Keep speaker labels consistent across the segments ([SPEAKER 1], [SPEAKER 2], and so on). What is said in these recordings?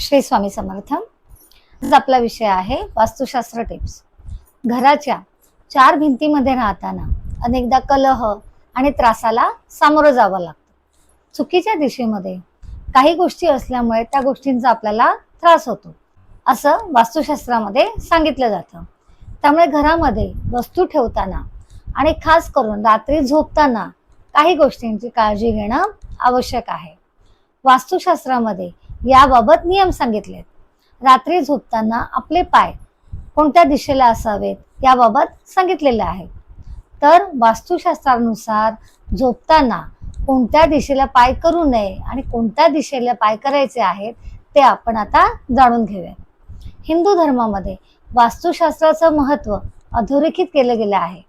[SPEAKER 1] श्री स्वामी समर्थ. आज आपला विषय आहे वास्तुशास्त्र टिप्स घराच्या चार भिंतीमध्ये राहताना अनेकदा कलह आणि त्रासाला सामोरं जावं लागतं. चुकीच्या दिशेमध्ये काही गोष्टी असल्यामुळे त्या गोष्टींचा आपल्याला त्रास होतो. असं वास्तुशास्त्रामध्ये सांगितलं जातं. त्यामुळे घरामध्ये वस्तू ठेवताना आणि खास करून रात्री झोपताना काही गोष्टींची काळजी घेणं आवश्यक आहे. वास्तुशास्त्रामध्ये याबाबत नियम सांगितलेत. रात्री झोपताना आपले पाय कोणत्या दिशेला असावेत याबाबत सांगितलेले आहे. तर वास्तुशास्त्रानुसार झोपताना कोणत्या दिशेला पाय करू नये आणि कोणत्या दिशेला पाय करायचे आहेत ते आपण आता जाणून घेऊया. हिंदू धर्मामध्ये वास्तुशास्त्राचं महत्त्व अधोरेखित केलं गेलं आहे.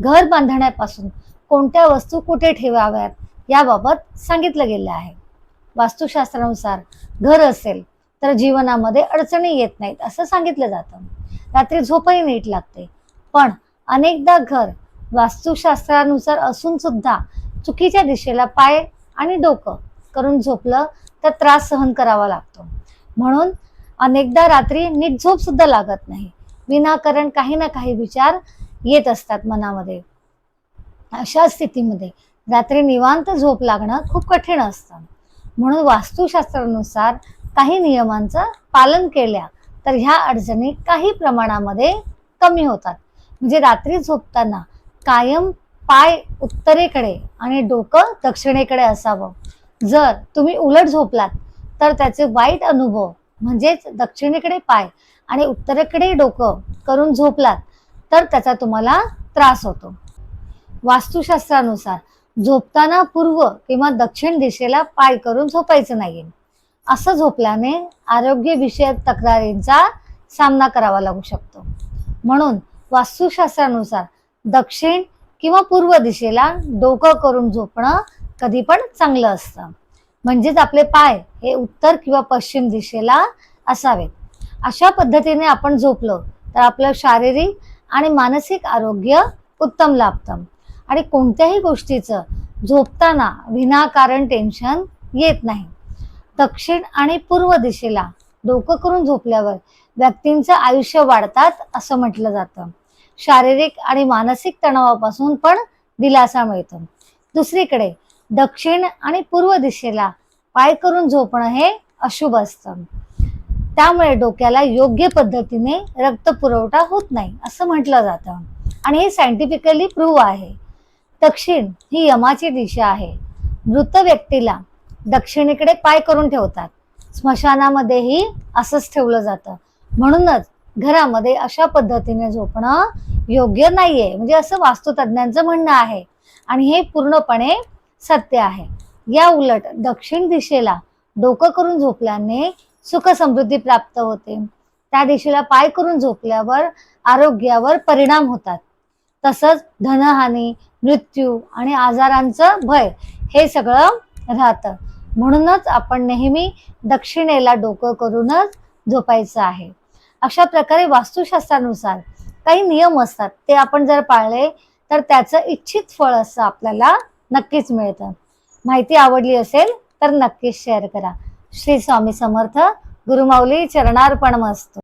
[SPEAKER 1] घर बांधण्यापासून कोणत्या वस्तू कुठे ठेवाव्यात याबाबत सांगितलं गेलं आहे. वास्तुशास्त्रानुसार घर असेल तर जीवनामध्ये अडचणी येत नाहीत असं सांगितलं जातं. रात्री झोपही नीट लागते. पण अनेकदा घर वास्तुशास्त्रानुसार असून सुद्धा चुकीच्या दिशेला पाय आणि डोकं करून झोपलं तर त्रास सहन करावा लागतो. म्हणून अनेकदा रात्री नीट झोप सुद्धा लागत नाही. विनाकारण काही ना काही विचार येत असतात मनामध्ये. अशा स्थितीमध्ये रात्री निवांत झोप लागणं खूप कठीण असतं. म्हणून वास्तुशास्त्रानुसार काही नियमांचं पालन केल्या तर ह्या अडचणी काही प्रमाणामध्ये कमी होतात. म्हणजे रात्री झोपताना कायम पाय उत्तरेकडे आणि डोकं दक्षिणेकडे असावं. जर तुम्ही उलट झोपलात तर त्याचे वाईट अनुभव म्हणजेच दक्षिणेकडे पाय आणि उत्तरेकडे डोकं करून झोपलात तर त्याचा तुम्हाला त्रास होतो. वास्तुशास्त्रानुसार झोपताना पूर्व किंवा दक्षिण दिशेला पाय करून झोपायचं नाही असं झोपल्याने आरोग्यविषयक तक्रारींचा सामना करावा लागू शकतो. म्हणून वास्तुशास्त्रानुसार दक्षिण किंवा पूर्व दिशेला डोकं करून झोपणं कधी पण चांगलं असतं. म्हणजेच आपले पाय हे उत्तर किंवा पश्चिम दिशेला असावेत. अशा पद्धतीने आपण झोपलो तर आपलं शारीरिक आणि मानसिक आरोग्य उत्तम लाभतं. आणि कोणत्याही गोष्टीचं झोपताना विनाकारण टेन्शन येत नाही. दक्षिण आणि पूर्व दिशेला डोकं करून झोपल्यावर व्यक्तींचं आयुष्य वाढतात असं म्हटलं जातं. शारीरिक आणि मानसिक तणावापासून पण दिलासा मिळतो. दुसरीकडे दक्षिण आणि पूर्व दिशेला पाय करून झोपणं हे अशुभ असतं. त्यामुळे डोक्याला योग्य पद्धतीने रक्त पुरवठा होत नाही असं म्हटलं जातं. आणि हे सायंटिफिकली प्रूव्ह आहे. दक्षिण ही यमाची दिशा आहे. मृत व्यक्तीला दक्षिणेकडे पाय करून ठेवतात. स्मशानामध्येही असंच ठेवलं जातं. म्हणूनच घरामध्ये अशा पद्धतीने झोपणं योग्य नाहीये. म्हणजे असं वास्तुतज्ञांचं म्हणणं आहे. आणि हे पूर्णपणे सत्य आहे. या उलट दक्षिण दिशेला डोकं करून झोपल्याने सुख समृद्धी प्राप्त होते. त्या दिशेला पाय करून झोपल्यावर आरोग्यावर परिणाम होतात. तसंच धनहानी मृत्यू आणि आजारांचं भय हे सगळं राहतं. म्हणूनच आपण नेहमी दक्षिणेला डोकं करूनच झोपायचं आहे. अशा प्रकारे वास्तुशास्त्रानुसार काही नियम असतात ते आपण जर पाळले तर त्याचं इच्छित फळ असं आपल्याला नक्कीच मिळतं. माहिती आवडली असेल तर नक्कीच शेअर करा. श्री स्वामी समर्थ गुरुमाऊली चरणार्पण मस्त.